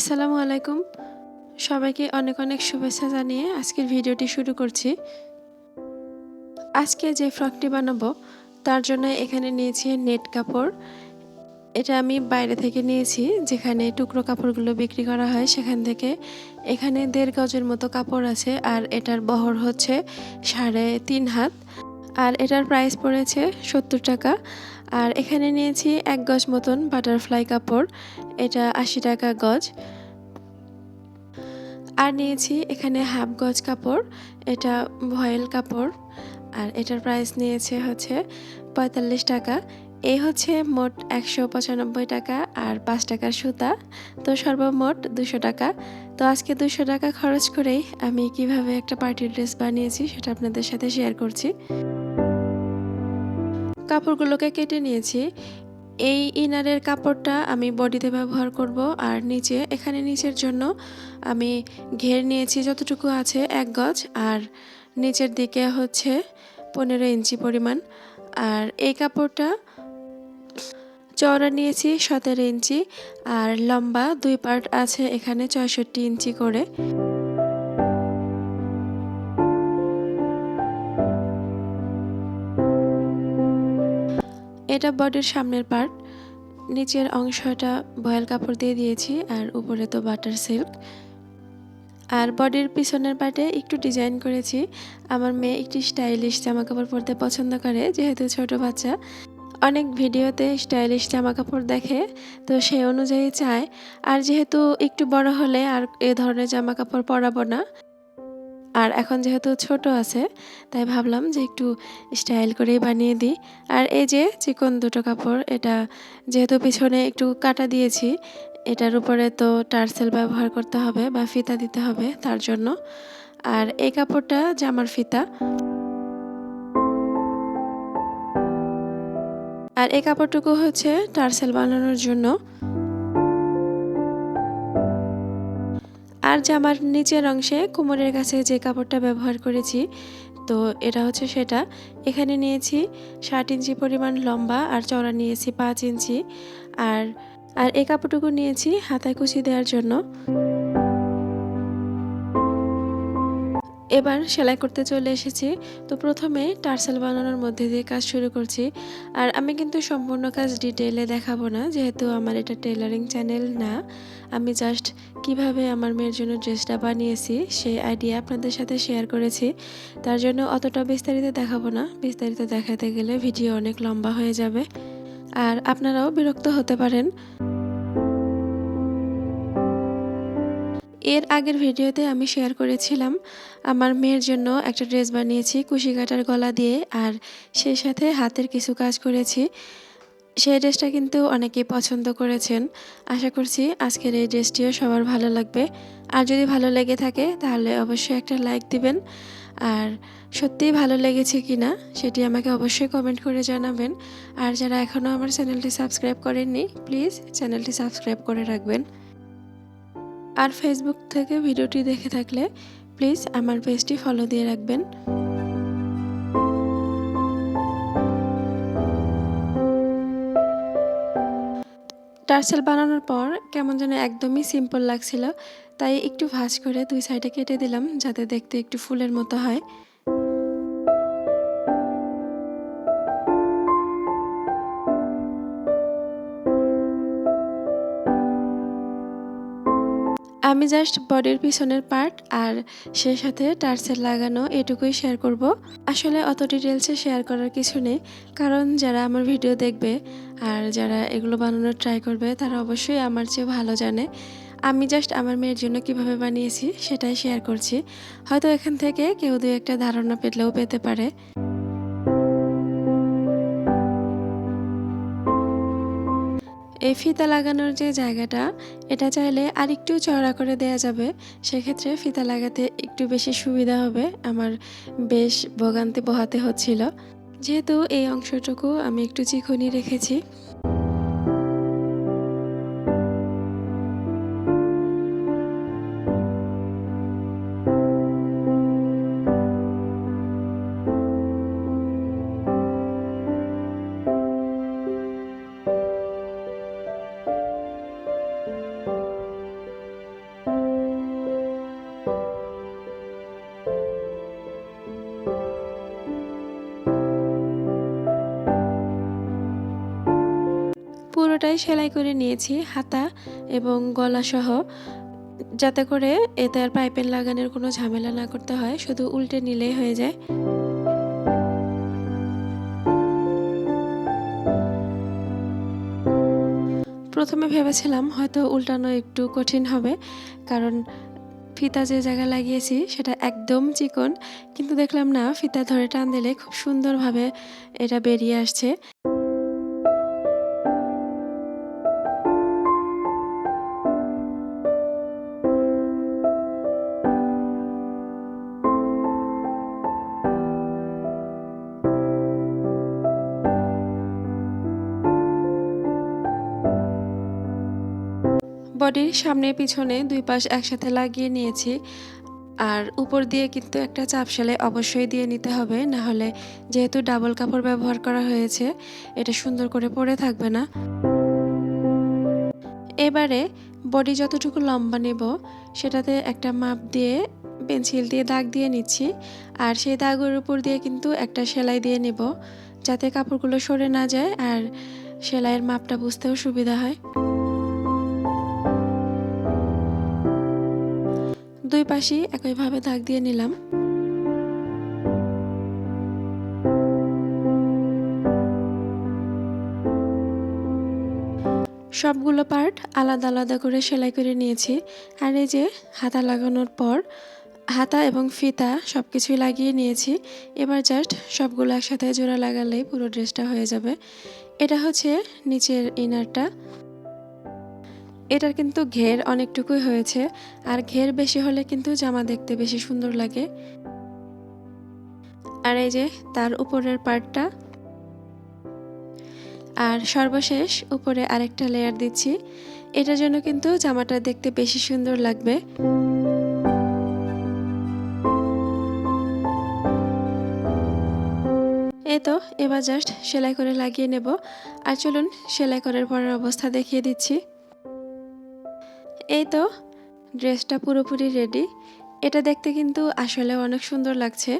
আসসালামু আলাইকুম। সবাইকে অনেক অনেক শুভেচ্ছা জানিয়ে আজকের ভিডিওটি শুরু করছি। আজকে যে ফ্রকটি বানাবো, তার জন্য এখানে নিয়েছি নেট কাপড়। এটা আমি বাইরে থেকে নিয়েছি, যেখানে টুকরো কাপড়গুলো বিক্রি করা হয় সেখান থেকে। এখানে দেড় গজের মতো কাপড় আছে, আর এটার বহর হচ্ছে সাড়ে তিন হাত। আর এটার প্রাইস পড়েছে সত্তর টাকা। আর এখানে নিয়েছি এক গজ মতন বাটারফ্লাই কাপড়। এটা আশি টাকা গজ। আর নিয়েছি এখানে হাফ গজ কাপড়, এটা ভয়েল কাপড়। আর এটার প্রাইস নিয়েছে হচ্ছে পঁয়তাল্লিশ টাকা। এই হচ্ছে মোট একশো পঁচানব্বই টাকা আর পাঁচ টাকার সুতা। তো সর্বমোট দুশো টাকা। তো আজকে দুশো টাকা খরচ করেই আমি কীভাবে একটা পার্টি ড্রেস বানিয়েছি সেটা আপনাদের সাথে শেয়ার করছি। কাপড়গুলোকে কেটে নিয়েছি। এই ইনারের কাপড়টা আমি বডিতে ব্যবহার করব আর নিচে, এখানে নিচের জন্য আমি ঘের নিয়েছি যতটুকু আছে এক গজ আর নিচের দিকে হচ্ছে পনেরো ইঞ্চি পরিমাণ। আর এই কাপড়টা চওড়া নিয়েছি সতেরো ইঞ্চি আর লম্বা দুই পার্ট আছে এখানে চৌষট্টি ইঞ্চি করে। এটা বডির সামনের পার্ট নিচের অংশটা বয়েল কাপড় দিয়ে দিয়েছি আর উপরে তো বাটার সিল্ক আর বডির পিছনের পার্টে একটু ডিজাইন করেছি। আমার মেয়ে একটি স্টাইলিশ জামা কাপড় পরতে পছন্দ করে, যেহেতু ছোট বাচ্চা। অনেক ভিডিওতে স্টাইলিশ জামা কাপড় দেখে, তো সে অনুযায়ী চায়। আর যেহেতু একটু বড় হলে আর এ ধরনের জামা কাপড় পরাবো না আর এখন যেহেতু ছোট আছে, তাই ভাবলাম যে একটু স্টাইল করেই বানিয়ে দিই। আর এই যে চিকন দুটো কাপড়, এটা যেহেতু পিছনে একটু কাটা দিয়েছি, এটার উপরে তো টার্সেল ব্যবহার করতে হবে বা ফিতা দিতে হবে তার জন্য। আর এই কাপড়টা জামার ফিতা। আর এই কাপড়টুকু হচ্ছে টার্সেল বানানোর জন্য। আর জামার নিচের অংশে কোমরের কাছে যে কাপড়টা ব্যবহার করেছি, তো এটা হচ্ছে সেটা। এখানে নিয়েছি ষাট ইঞ্চি পরিমাণ লম্বা আর চওড়া নিয়েছি পাঁচ ইঞ্চি। আর আর এই কাপড়টুকু নিয়েছি হাতায় কুচি দেওয়ার জন্য। এবার সেলাই করতে চলে এসেছি। তো প্রথমে টার্সেল বানানোর মধ্যে দিয়ে কাজ শুরু করছি। আর আমি কিন্তু সম্পূর্ণ কাজ ডিটেলে দেখাবো না, যেহেতু আমার এটা টেলারিং চ্যানেল না। আমি জাস্ট কীভাবে আমার মেয়ের জন্য ড্রেসটা বানিয়েছি, সেই আইডিয়া আপনাদের সাথে শেয়ার করেছি। তার জন্য অতটা বিস্তারিত দেখাবো না। বিস্তারিত দেখাতে গেলে ভিডিও অনেক লম্বা হয়ে যাবে। আর আপনারাও বিরক্ত হতে পারেন। এর আগের ভিডিওতে আমি শেয়ার করেছিলাম আমার মেয়ের জন্য একটা ড্রেস বানিয়েছি কুশি কাটার গলা দিয়ে আর সেই সাথে হাতের কিছু কাজ করেছি। সেই ড্রেসটা কিন্তু অনেকেই পছন্দ করেছেন। আশা করছি আজকের এই ড্রেসটিও সবার ভালো লাগবে। আর যদি ভালো লেগে থাকে তাহলে অবশ্যই একটা লাইক দিবেন। আর সত্যিই ভালো লেগেছে কি না সেটি আমাকে অবশ্যই কমেন্ট করে জানাবেন। আর যারা এখনও আমার চ্যানেলটি সাবস্ক্রাইব করেননি প্লিজ চ্যানেলটি সাবস্ক্রাইব করে রাখবেন। আর ফেসবুক থেকে ভিডিওটি দেখে থাকলে প্লিজ আমার পেজটি ফলো দিয়ে রাখবেন। টার্সেল বানানোর পর কেমন যেন একদমই সিম্পল লাগছিল, তাই একটু ভাঁজ করে দুই সাইডে কেটে দিলাম, যাতে দেখতে একটু ফুলের মতো হয়। আমি জাস্ট বডির পিছনের পার্ট আর সেই সাথে টার্সেল লাগানো এটুকুই শেয়ার করব। আসলে অত ডিটেলসে শেয়ার করার কিছু নেই, কারণ যারা আমার ভিডিও দেখবে আর যারা এগুলো বানানোর ট্রাই করবে, তারা অবশ্যই আমার চেয়ে ভালো জানে। আমি জাস্ট আমার মেয়ের জন্য কীভাবে বানিয়েছি সেটাই শেয়ার করছি। হয়তো এখান থেকে কেউ দু একটা ধারণা পেলেও পেতে পারে। এই ফিতা লাগানোর যে জায়গাটা, এটা চাইলে আর একটু চড়া করে দেয়া যাবে। সেক্ষেত্রে ফিতা লাগাতে একটু বেশি সুবিধা হবে, আমার বেশ ভোগান্তি বহাতে হচ্ছিল। যেহেতু এই অংশটুকু আমি একটু চিকনি রেখেছি। পুরোটাই সেলাই করে নিয়েছি, হাতা এবং গলা সহ যাতে করে এতে আর পাইপের লাগানোর কোনো ঝামেলা না করতে হয়, শুধু উল্টে নিলেই হয়ে যায়। প্রথমে ভেবেছিলাম হয়তো উল্টানো একটু কঠিন হবে, কারণ ফিতা যে জায়গায় লাগিয়েছি সেটা একদম চিকন, কিন্তু দেখলাম না, ফিতা ধরে টান দিলে খুব সুন্দরভাবে এটা বেরিয়ে আসছে। বডির সামনে পিছনে দুই পাশ একসাথে লাগিয়ে নিয়েছি। আর উপর দিয়ে কিন্তু একটা চাপ সেলাই অবশ্যই দিয়ে নিতে হবে, না হলে যেহেতু ডাবল কাপড় ব্যবহার করা হয়েছে, এটা সুন্দর করে পরে থাকবে না। এবারে বডি যতটুকু লম্বা নেব, সেটাতে একটা মাপ দিয়ে পেন্সিল দিয়ে দাগ দিয়ে নিচ্ছি। আর সেই দাগের উপর দিয়ে কিন্তু একটা সেলাই দিয়ে নেব, যাতে কাপড়গুলো সরে না যায় আর সেলাইয়ের মাপটা বুঝতেও সুবিধা হয়। দুই পাশেই একইভাবে দাগ দিয়ে নিলাম। সবগুলো পার্ট আলাদা আলাদা করে সেলাই করে নিয়েছি। আর এই যে হাতা লাগানোর পর হাতা এবং ফিতা সব কিছুই লাগিয়ে নিয়েছি। এবার জাস্ট সবগুলো একসাথে জোড়া লাগালেই পুরো ড্রেসটা হয়ে যাবে। এটা হচ্ছে নিচের ইনারটা এটার কিন্তু ঘের অনেকটুকুই হয়েছে, আর ঘের বেশি হলে কিন্তু জামা দেখতে বেশি সুন্দর লাগে। আর এই যে, তার উপরের পার্টটা। আর সর্বশেষ উপরে আরেকটা লেয়ার দিচ্ছি। এটার জন্য কিন্তু জামাটা দেখতে বেশি সুন্দর লাগবে। এই তো, এবার জাস্ট সেলাই করে লাগিয়ে নেব। আর চলুন, সেলাই করার পরের অবস্থা দেখিয়ে দিচ্ছি। এই তো ড্রেসটা পুরোপুরি রেডি এটা দেখতে কিন্তু আসলে অনেক সুন্দর লাগছে।